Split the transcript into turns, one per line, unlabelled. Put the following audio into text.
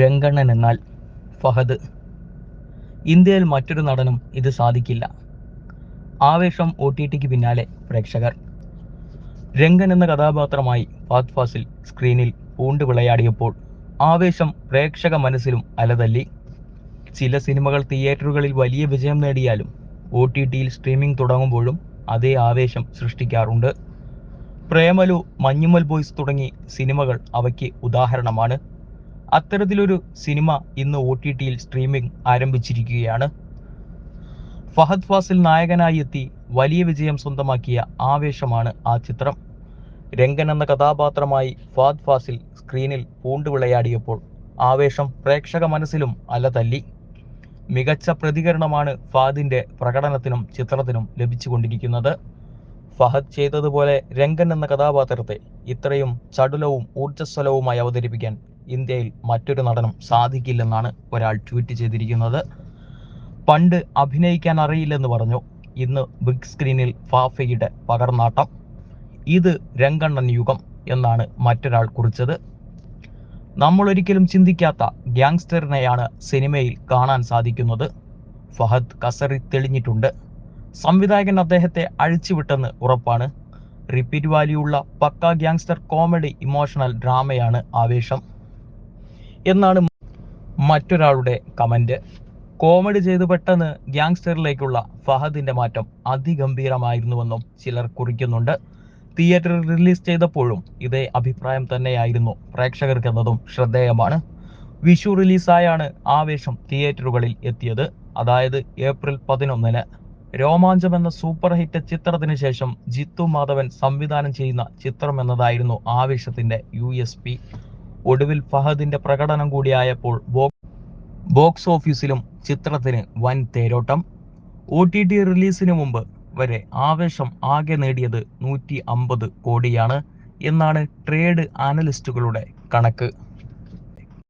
രംഗണ്ണൻ എന്നാൽ ഫഹദ്. ഇന്ത്യയിൽ മറ്റൊരു നടനും ഇത് സാധിക്കില്ല. ആവേശം ഒ ടി ടിക്ക് പിന്നാലെ പ്രേക്ഷകർ. രംഗൻ എന്ന കഥാപാത്രമായി ഫാത് ഫാസിൽ സ്ക്രീനിൽ പൂണ്ട് വിളയാടിയപ്പോൾ ആവേശം പ്രേക്ഷക മനസ്സിലും അലതല്ലി. ചില സിനിമകൾ തിയേറ്ററുകളിൽ വലിയ വിജയം നേടിയാലും ഒ ടി ടിയിൽ സ്ട്രീമിംഗ് തുടങ്ങുമ്പോഴും അതേ ആവേശം സൃഷ്ടിക്കാറുണ്ട്. പ്രേമലു മഞ്ഞുമൽ ബോയ്സ് തുടങ്ങി സിനിമകൾ അവയ്ക്ക് ഉദാഹരണമാണ്. അത്തരത്തിലൊരു സിനിമ ഇന്ന് ഒ ടി ടിയിൽ സ്ട്രീമിംഗ് ആരംഭിച്ചിരിക്കുകയാണ്. ഫഹദ് ഫാസിൽ നായകനായി എത്തി വലിയ വിജയം സ്വന്തമാക്കിയ ആവേശമാണ് ആ ചിത്രം. രംഗൻ എന്ന കഥാപാത്രമായി ഫഹദ് ഫാസിൽ സ്ക്രീനിൽ പൂണ്ട് വിളയാടിയപ്പോൾ ആവേശം പ്രേക്ഷക മനസ്സിലും അലതല്ലി. മികച്ച പ്രതികരണമാണ് ഫാദിന്റെ പ്രകടനത്തിനും ചിത്രത്തിനും ലഭിച്ചുകൊണ്ടിരിക്കുന്നത്. ഫഹദ് ചെയ്തതുപോലെ രംഗൻ എന്ന കഥാപാത്രത്തെ ഇത്രയും ചടുലവും ഊർജസ്വലവുമായി അവതരിപ്പിക്കാൻ ഇന്ത്യയിൽ മറ്റൊരു നടനും സാധിക്കില്ലെന്നാണ് ഒരാൾ ട്വീറ്റ് ചെയ്തിരിക്കുന്നത്. പണ്ട് അഭിനയിക്കാൻ അറിയില്ലെന്ന് പറഞ്ഞു. ഇന്ന് ബിഗ് സ്ക്രീനിൽ ഫാഫയുടെ പകർന്നാട്ടം. ഇത് രംഗണ്ണൻ യുഗം എന്നാണ് മറ്റൊരാൾ കുറിച്ചത്. നമ്മൾ ഒരിക്കലും ചിന്തിക്കാത്ത ഗ്യാങ്സ്റ്ററിനെയാണ് സിനിമയിൽ കാണാൻ സാധിക്കുന്നത്. ഫഹദ് കസറി തെളിഞ്ഞിട്ടുണ്ട്. സംവിധായകൻ അദ്ദേഹത്തെ അഴിച്ചുവിട്ടെന്ന് ഉറപ്പാണ്. റിപ്പീറ്റ് വാല്യൂ ഉള്ള പക്ക ഗ്യാങ്സ്റ്റർ കോമഡി ഇമോഷണൽ ഡ്രാമയാണ് ആവേശം. എന്നാണ് മറ്റൊരാളുടെ കമന്റ് കോമഡി ചെയ്ത് പെട്ടെന്ന് ഗ്യാങ്സ്റ്ററിലേക്കുള്ള ഫഹദിന്റെ മാറ്റം അതിഗംഭീരമായിരുന്നുവെന്നും ചിലർ കുറിക്കുന്നുണ്ട്. തിയേറ്റർ റിലീസ് ചെയ്തപ്പോഴും ഇതേ അഭിപ്രായം തന്നെയായിരുന്നു പ്രേക്ഷകർക്കെന്നതും ശ്രദ്ധേയമാണ്. വിഷു റിലീസായാണ് ആവേശം തിയേറ്ററുകളിൽ എത്തിയത്. അതായത് ഏപ്രിൽ പതിനൊന്നിന് രോമാഞ്ചം എന്ന സൂപ്പർ ഹിറ്റ് ചിത്രത്തിന് ശേഷം ജിത്തു മാധവൻ സംവിധാനം ചെയ്യുന്ന ചിത്രം എന്നതായിരുന്നു ആവേശത്തിന്റെ യു ഒടുവിൽ ഫഹദിന്റെ പ്രകടനം കൂടിയായപ്പോൾ ബോക്സ് ഓഫീസിലും ചിത്രത്തിന് വൻ തേരോട്ടം. ഒ ടി ടി റിലീസിന് മുമ്പ് വരെ ആവേശം ആകെ നേടിയത് നൂറ്റി അമ്പത് കോടിയാണ് എന്നാണ് ട്രേഡ് അനലിസ്റ്റുകളുടെ കണക്ക്.